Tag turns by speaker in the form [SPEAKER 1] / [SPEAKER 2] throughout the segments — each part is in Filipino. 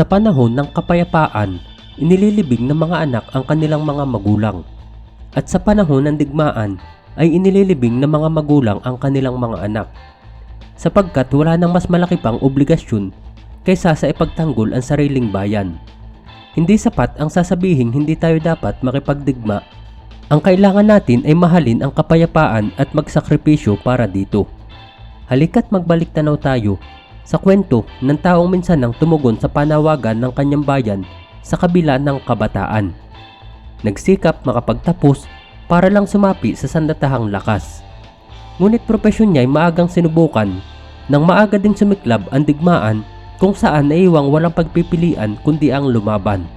[SPEAKER 1] Sa panahon ng kapayapaan, inililibing ng mga anak ang kanilang mga magulang. At sa panahon ng digmaan, ay inililibing ng mga magulang ang kanilang mga anak. Sapagkat wala nang mas malaki pang obligasyon kaysa sa ipagtanggol ang sariling bayan. Hindi sapat ang sasabihing hindi tayo dapat makipagdigma. Ang kailangan natin ay mahalin ang kapayapaan at magsakripisyo para dito. Halika't magbalik tanaw tayo sa kwento ng taong minsan nang tumugon sa panawagan ng kanyang bayan sa kabila ng kabataan. Nagsikap makapagtapos para lang sumapi sa sandatahang lakas. Ngunit propesyon niya ay maagang sinubukan nang maaga ding sumiklab ang digmaan kung saan naiwang walang pagpipilian kundi ang lumaban.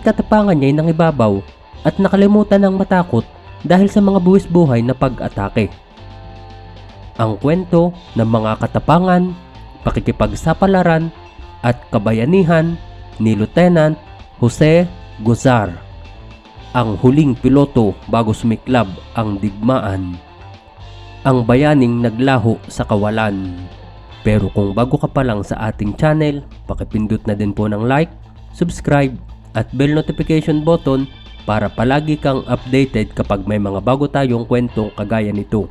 [SPEAKER 1] Katapangan niya ay nangibabaw at nakalimutan ng matakot dahil sa mga buwis buhay na pag-atake. Ang kwento ng mga katapangan, pakikipagsapalaran at kabayanihan ni Lieutenant Jose Guzar, ang huling piloto bago sumiklab ang digmaan. Ang bayaning naglaho sa kawalan. Pero kung bago ka pa lang sa ating channel, pakipindot na din po ng like, subscribe at bell notification button para palagi kang updated kapag may mga bago tayong kwentong kagaya nito.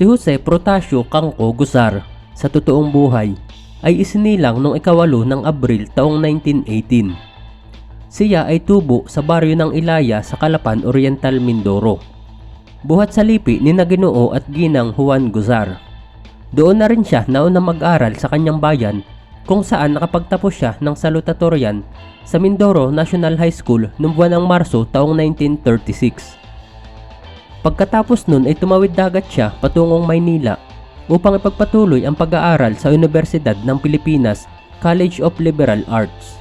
[SPEAKER 1] Si Jose Protasio Kangko Gusar sa totoong buhay ay isinilang noong ikawalo ng Abril taong 1918. Siya ay tubo sa baryo ng Ilaya sa Calapan Oriental, Mindoro. Buhat sa lipi ni Naginoo at Ginang Juan Guzar. Doon na rin siya nauna mag-aral sa kanyang bayan kung saan nakapagtapos siya ng salutatorian sa Mindoro National High School noong buwan ng Marso taong 1936. Pagkatapos nun ay tumawid dagat siya patungong Maynila upang ipagpatuloy ang pag-aaral sa Universidad ng Pilipinas College of Liberal Arts.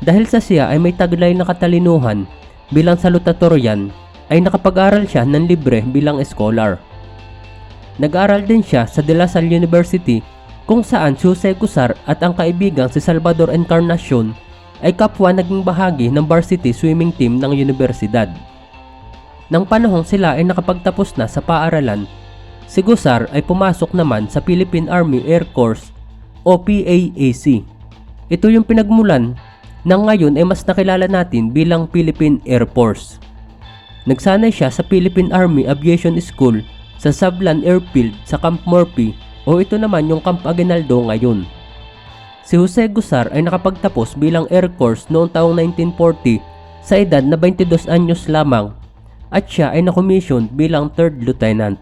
[SPEAKER 1] Dahil sa siya ay may taglay na katalinuhan bilang salutatorian ay nakapag-aral siya ng libre bilang scholar. Nag-aral din siya sa De La Salle University kung saan si Jose Gusar at ang kaibigang si Salvador Encarnacion ay kapwa naging bahagi ng varsity swimming team ng universidad. Nang panahong sila ay nakapagtapos na sa paaralan, si Gusar ay pumasok naman sa Philippine Army Air Corps o PAAC. Ito yung pinagmulan na ngayon ay mas nakilala natin bilang Philippine Air Force. Nagsanay siya sa Philippine Army Aviation School sa Sablan Airfield sa Camp Morphy o ito naman yung Camp Aguinaldo ngayon. Si Jose Gusar ay nakapagtapos bilang Air Force noong taong 1940 sa edad na 22 anyos lamang at siya ay nakomisyon bilang 3rd Lieutenant.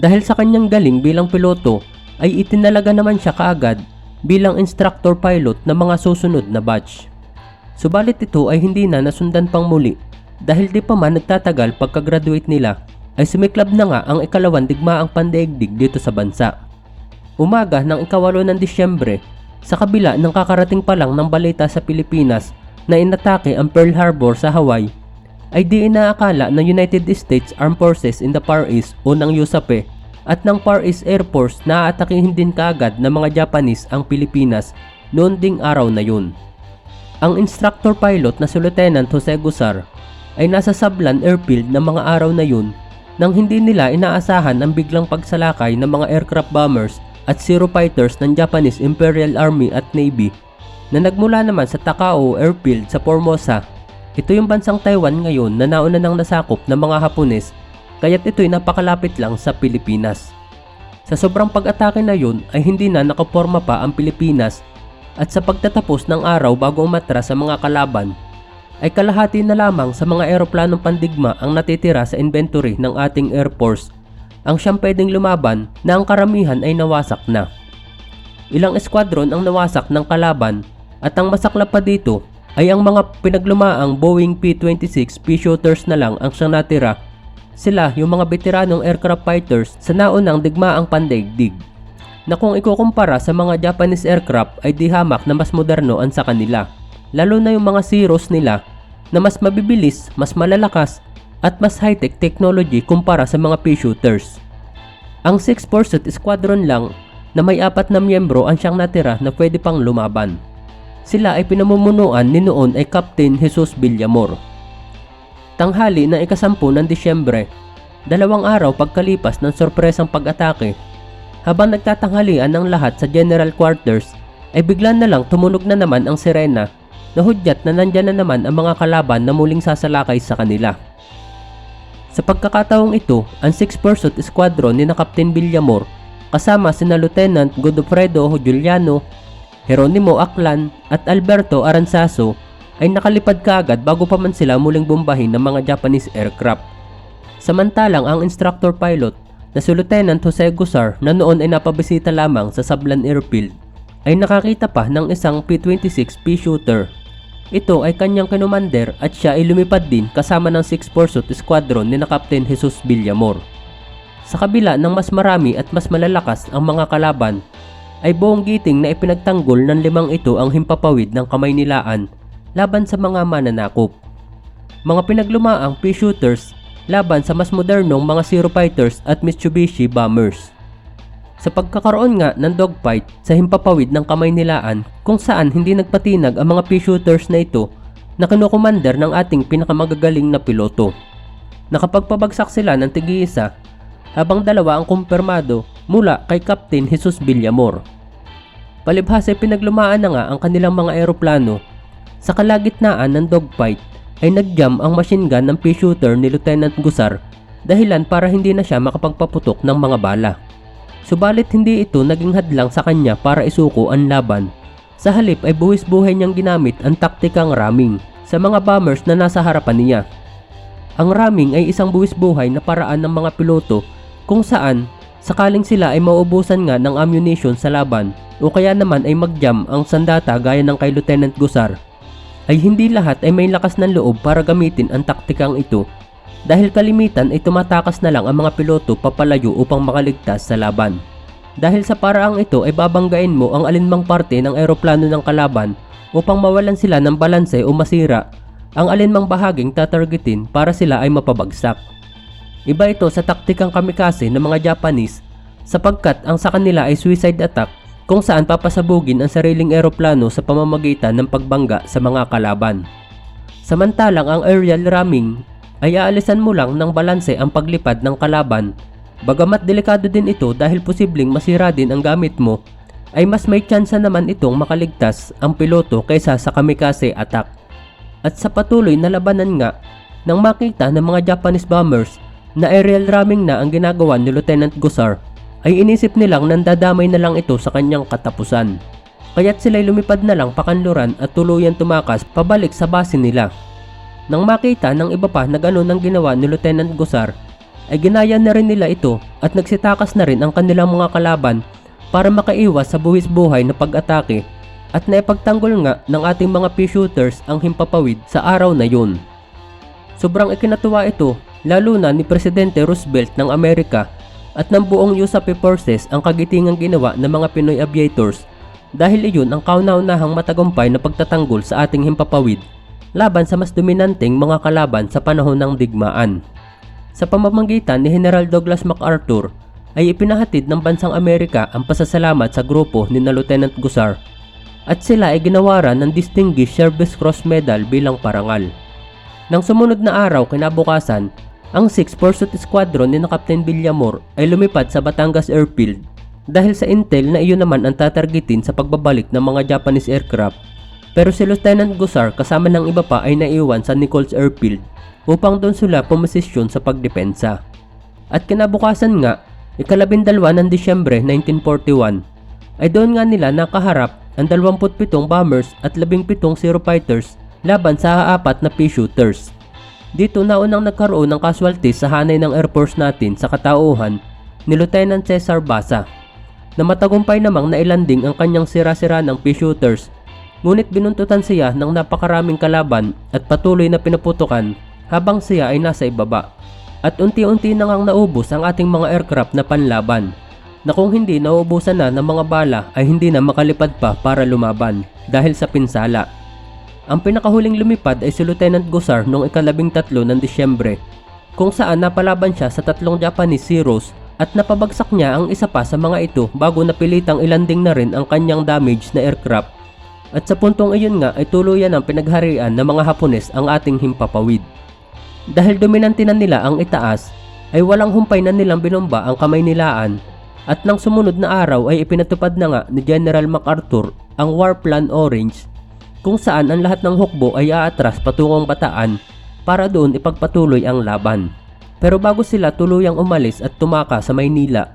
[SPEAKER 1] Dahil sa kanyang galing bilang piloto ay itinalaga naman siya kaagad bilang instructor pilot ng mga susunod na batch. Subalit ito ay hindi na nasundan pang muli dahil di pa man nagtatagal pagka-graduate nila ay sumiklab na nga ang ikalawang digmaang pandaigdig dito sa bansa. Umaga ng ikawalo ng Disyembre, sa kabila ng kakarating pa lang ng balita sa Pilipinas na inatake ang Pearl Harbor sa Hawaii, ay di inaakala ng United States Armed Forces in the Far East o ng USAPE at ng Far East Air Force na aatakihin din kaagad ng mga Japanese ang Pilipinas noon ding araw na yun. Ang instructor pilot na si Lieutenant Jose Gusar ay nasa Sablan Airfield ng mga araw na yun nang hindi nila inaasahan ang biglang pagsalakay ng mga aircraft bombers at zero fighters ng Japanese Imperial Army at Navy na nagmula naman sa Takao Airfield sa Formosa. Ito yung bansang Taiwan ngayon na nauna nang nasakop ng mga Hapones kaya't ito'y napakalapit lang sa Pilipinas. Sa sobrang pag-atake na yun ay hindi na nakaporma pa ang Pilipinas at sa pagtatapos ng araw bago umatras sa mga kalaban ay kalahati na lamang sa mga eroplanong pandigma ang natitira sa inventory ng ating Air Force ang siyang pwedeng lumaban na ang karamihan ay nawasak na. Ilang eskwadron ang nawasak ng kalaban at ang masaklap pa dito ay ang mga pinaglumaang Boeing P-26 P-shooters na lang ang siyang natira. Sila yung mga veteranong aircraft fighters sa naunang digmaang pandaigdig na kung ikukumpara sa mga Japanese aircraft ay di hamak na mas moderno ang sa kanila. Lalo na yung mga Zeros nila na mas mabibilis, mas malalakas at mas high-tech technology kumpara sa mga pea-shooters. Ang 6 Pursuit Squadron lang na may apat na miyembro ang siyang natira na pwede pang lumaban. Sila ay pinamumunuan ni noon ay Captain Jesus Villamor. Tanghali ng ikasampu ng Disyembre, dalawang araw pagkalipas ng sorpresang pag-atake, habang nagtatanghalian ng lahat sa General Quarters, ay bigla na lang tumunog na naman ang sirena na hudyat na nandyan na naman ang mga kalaban na muling sasalakay sa kanila. Sa pagkakataong ito, ang 6 Pursuit Squadron ni na Captain Villamor kasama sina Lieutenant Godofredo Juliano, Jeronimo Aklan at Alberto Aranzaso ay nakalipad kaagad bago pa man sila muling bombahin ng mga Japanese aircraft. Samantalang ang instructor pilot na si Lieutenant Jose Gusar na noon ay napabisita lamang sa Sablan Airfield ay nakakita pa ng isang P-26 pea shooter. Ito ay kanyang kinumander at siya ay lumipad din kasama ng 6 Pursuit Squadron ni na Captain Jesus Villamor. Sa kabila ng mas marami at mas malalakas ang mga kalaban, ay buong giting na ipinagtanggol ng limang ito ang himpapawid ng kamay nilaan laban sa mga mananakop. Mga pinaglumaang pea shooters laban sa mas modernong mga Zero Fighters at Mitsubishi Bombers. Sa pagkakaroon nga ng dogfight sa himpapawid ng kamay nilaan kung saan hindi nagpatinag ang mga pea shooters na ito na kinukumander ng ating pinakamagagaling na piloto. Nakapagpabagsak sila ng tig-iisa habang dalawa ang kumpirmado mula kay Captain Jesus Villamor. Palibhas ay pinaglumaan na nga ang kanilang mga eroplano. Sa kalagitnaan ng dogfight ay nagjam ang machine gun ng pea shooter ni Lieutenant Gusar dahilan para hindi na siya makapagpaputok ng mga bala. Subalit hindi ito naging hadlang sa kanya para isuko ang laban. Sa halip ay buwis buhay niyang ginamit ang taktikang ramming sa mga bombers na nasa harapan niya. Ang ramming ay isang buwis buhay na paraan ng mga piloto kung saan sakaling sila ay mauubusan nga ng ammunition sa laban o kaya naman ay magjam ang sandata gaya ng kay Lieutenant Gusar ay hindi lahat ay may lakas ng loob para gamitin ang taktikang ito dahil kalimitan ay tumatakas na lang ang mga piloto papalayo upang makaligtas sa laban. Dahil sa paraang ito ay babanggain mo ang alinmang parte ng eroplano ng kalaban upang mawalan sila ng balanse o masira ang alinmang bahaging tatargetin para sila ay mapabagsak. Iba ito sa taktikang kamikaze ng mga Japanese sapagkat ang sa kanila ay suicide attack kung saan papasabugin ang sariling eroplano sa pamamagitan ng pagbangga sa mga kalaban. Samantalang ang aerial ramming ay aalisan mo lang ng balanse ang paglipad ng kalaban. Bagamat delikado din ito dahil posibleng masira din ang gamit mo, ay mas may tsansa naman itong makaligtas ang piloto kaysa sa kamikaze attack. At sa patuloy na labanan nga, nang makita ng mga Japanese bombers na aerial ramming na ang ginagawa ni Lieutenant Gusar, ay inisip nilang nandadamay na lang ito sa kanyang katapusan. Kaya't sila'y lumipad na lang pakanluran at tuluyan tumakas pabalik sa base nila. Nang makita ng iba pa na gano'n ang ginawa ni Lieutenant Gusar, ay ginaya na rin nila ito at nagsitakas na rin ang kanilang mga kalaban para makaiwas sa buwis buhay na pag-atake at naipagtanggol nga ng ating mga pea shooters ang himpapawid sa araw na yun. Sobrang ikinatuwa ito lalo na ni Presidente Roosevelt ng Amerika at ng buong USAP forces ang kagitingang ginawa ng mga Pinoy aviators dahil iyon ang kauna-unahang matagumpay na pagtatanggol sa ating himpapawid laban sa mas dominanteng mga kalaban sa panahon ng digmaan. Sa pamamagitan ni General Douglas MacArthur ay ipinahatid ng bansang Amerika ang pasasalamat sa grupo ni na Lieutenant Gusar at sila ay ginawaran ng Distinguished Service Cross Medal bilang parangal. Nang sumunod na araw kinabukasan, ang 6 Pursuit Squadron ni na Captain Villamor ay lumipad sa Batangas Airfield dahil sa intel na iyon naman ang tatargetin sa pagbabalik ng mga Japanese aircraft. Pero si Lieutenant Gusar kasama ng iba pa ay naiwan sa Nichols Airfield upang doon sila pumosisyon sa pagdepensa. At kinabukasan nga, ikalabindalwa ng Disyembre 1941, ay doon nga nila nakaharap ang 27 bombers at 17 Zero Fighters laban sa apat na pea shooters. Dito na unang nagkaroon ng casualties sa hanay ng Air Force natin sa katauhan ni Lieutenant Cesar Basa na matagumpay namang nailanding ang kanyang sira-sira ng pea shooters ngunit binuntutan siya ng napakaraming kalaban at patuloy na pinaputukan habang siya ay nasa ibaba. At unti-unti na ngang naubos ang ating mga aircraft na panlaban na kung hindi nauubusan na ng mga bala ay hindi na makalipad pa para lumaban dahil sa pinsala. Ang pinakahuling lumipad ay si Lieutenant Gusar noong ikalabing tatlo ng Disyembre kung saan napalaban siya sa tatlong Japanese Zeros at napabagsak niya ang isa pa sa mga ito bago napilitang ilanding na rin ang kanyang damaged na aircraft. At sa puntong iyon nga ay tuluyan ang pinagharian ng mga Hapones ang ating himpapawid. Dahil dominante na nila ang itaas, ay walang humpay na nilang binomba ang kamay nilaan at nang sumunod na araw ay ipinatupad na nga ni General MacArthur ang War Plan Orange kung saan ang lahat ng hukbo ay aatras patungong bataan para doon ipagpatuloy ang laban. Pero bago sila tuluyang umalis at tumaka sa Maynila,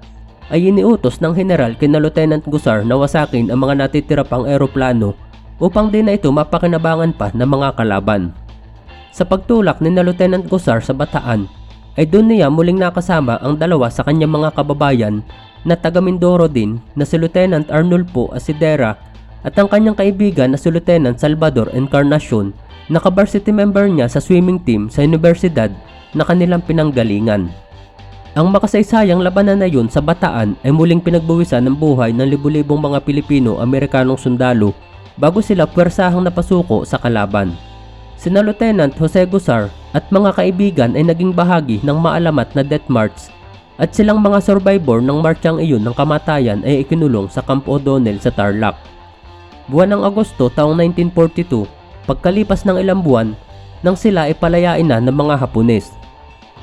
[SPEAKER 1] ay iniutos ng general kina Lieutenant Gusar na wasakin ang mga natitira pang eroplano upang di na ito mapakinabangan pa ng mga kalaban. Sa pagtulak ni na Lieutenant Gusar sa Bataan, ay doon niya muling nakasama ang dalawa sa kanyang mga kababayan na taga Mindoro din na si Lieutenant Arnulfo Asidera at ang kanyang kaibigan na si Lieutenant Salvador Encarnacion na varsity member niya sa swimming team sa universidad na kanilang pinanggalingan. Ang makasaysayang labanan na yun sa Bataan ay muling pinagbuwisan ng buhay ng libu-libong mga Pilipino-Amerikanong sundalo bago sila pwersahang napasuko sa kalaban. Sina Lieutenant Jose Gusar at mga kaibigan ay naging bahagi ng maalamat na death march at silang mga survivor ng marchang iyon ng kamatayan ay ikinulong sa Camp O'Donnell sa Tarlac. Buwan ng Agosto taong 1942, pagkalipas ng ilang buwan, nang sila ay palayain na ng mga Hapones.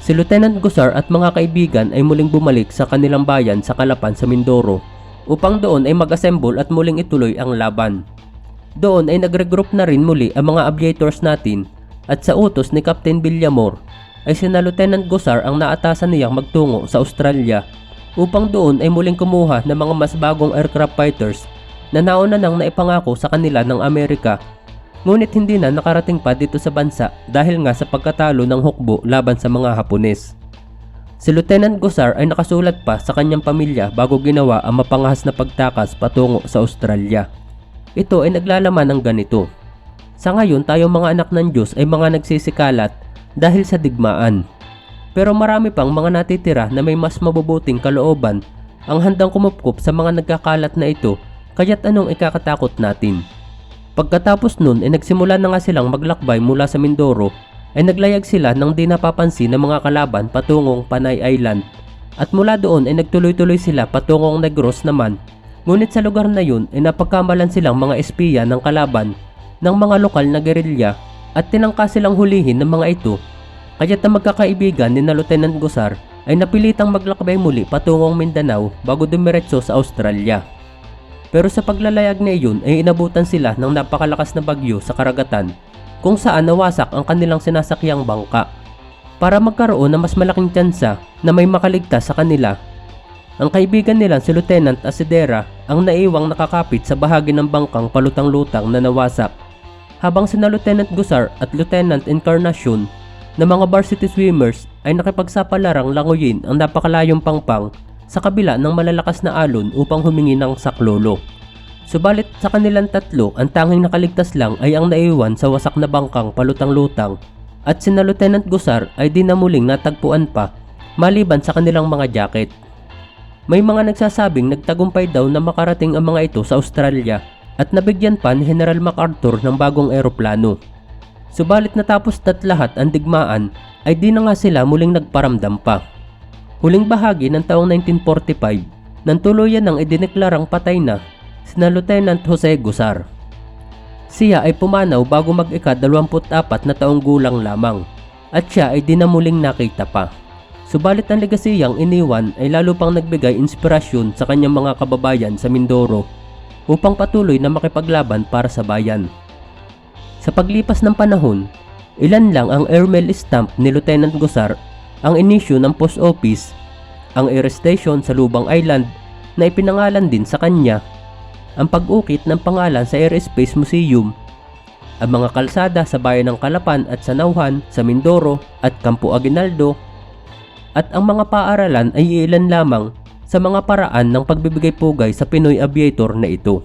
[SPEAKER 1] Si Lieutenant Gusar at mga kaibigan ay muling bumalik sa kanilang bayan sa Kalapan sa Mindoro upang doon ay mag-assemble at muling ituloy ang laban. Doon ay nagregroup na rin muli ang mga aviators natin at sa utos ni Captain Villamor ay sina Lieutenant Gusar ang naatasan niyang magtungo sa Australia upang doon ay muling kumuha ng mga mas bagong aircraft fighters na nauna nang naipangako sa kanila ng Amerika ngunit hindi na nakarating pa dito sa bansa dahil nga sa pagkatalo ng hukbo laban sa mga Hapones. Si Lieutenant Gusar ay nakasulat pa sa kanyang pamilya bago ginawa ang mapangahas na pagtakas patungo sa Australia. Ito ay naglalaman ng ganito. Sa ngayon tayong mga anak ng Diyos ay mga nagsisikalat dahil sa digmaan. Pero marami pang mga natitira na may mas mabubuting kalooban ang handang kumupkup sa mga nagkakalat na ito kaya't anong ikakatakot natin. Pagkatapos nun ay nagsimula na nga silang maglakbay mula sa Mindoro ay naglayag sila ng di napapansin ng mga kalaban patungong Panay Island at mula doon ay nagtuloy-tuloy sila patungong Negros naman ngunit sa lugar na yun ay napagkamalan silang mga espiya ng kalaban ng mga lokal na gerilya at tinangka silang hulihin ng mga ito kaya't ang magkakaibigan ni na Lieutenant Gusar ay napilitang maglakbay muli patungong Mindanao bago dumiretso sa Australia. Pero sa paglalayag na iyon ay inabutan sila ng napakalakas na bagyo sa karagatan kung saan nawasak ang kanilang sinasakyang bangka. Para magkaroon ng mas malaking tsansa na may makaligtas sa kanila, ang kaibigan nila si Lieutenant Asidera ang naiwang nakakapit sa bahagi ng bangkang palutang-lutang na nawasak. Habang sina Lieutenant Gusar at Lieutenant Encarnacion na mga varsity swimmers ay nakipagsapalarang languyin ang napakalayong pangpang sa kabila ng malalakas na alon upang humingi ng saklolo. Subalit sa kanilang tatlo, ang tanging nakaligtas lang ay ang naiwan sa wasak na bangkang palutang-lutang at sina Lieutenant Gusar ay di na muling natagpuan pa maliban sa kanilang mga jacket. May mga nagsasabing nagtagumpay daw na makarating ang mga ito sa Australia at nabigyan pa ni General MacArthur ng bagong eroplano. Subalit natapos tat lahat ang digmaan ay di na nga sila muling nagparamdam pa. Huling bahagi ng taong 1945, nang tuluyan ng idineklarang patay na sina Lieutenant Jose Gusar. Siya ay pumanaw bago mag-ika-24 na taong gulang lamang at siya ay di na muling nakita pa. Subalit ang legasiyang iniwan ay lalo pang nagbigay inspirasyon sa kanyang mga kababayan sa Mindoro upang patuloy na makipaglaban para sa bayan. Sa paglipas ng panahon, ilan lang ang airmail stamp ni Lieutenant Gusar ang inisyu ng post office, ang air station sa Lubang Island na ipinangalan din sa kanya, ang pag-ukit ng pangalan sa Airspace Museum, ang mga kalsada sa bayan ng Kalapan at Sanauhan sa Mindoro at Campo Aguinaldo, at ang mga paaralan ay ilan lamang sa mga paraan ng pagbibigay pugay sa Pinoy aviator na ito.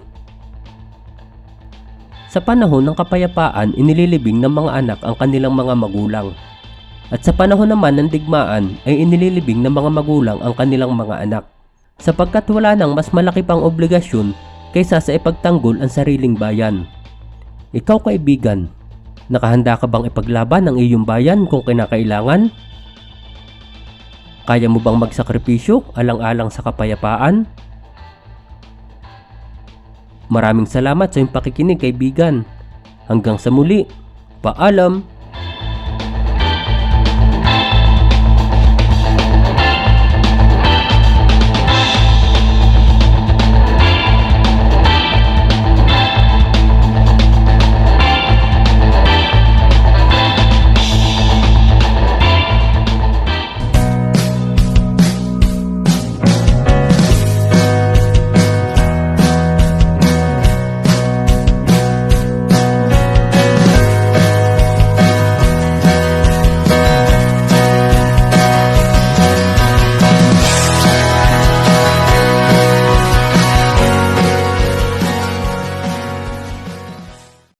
[SPEAKER 1] Sa panahon ng kapayapaan, inililibing ng mga anak ang kanilang mga magulang. At sa panahon naman ng digmaan ay inililibing ng mga magulang ang kanilang mga anak. Sapagkat wala nang mas malaki pang obligasyon kaysa sa ipagtanggol ang sariling bayan. Ikaw kaibigan, nakahanda ka bang ipaglaban ang iyong bayan kung kinakailangan? Kaya mo bang magsakripisyo alang-alang sa kapayapaan? Maraming salamat sa iyong pakikinig kaibigan. Hanggang sa muli, paalam!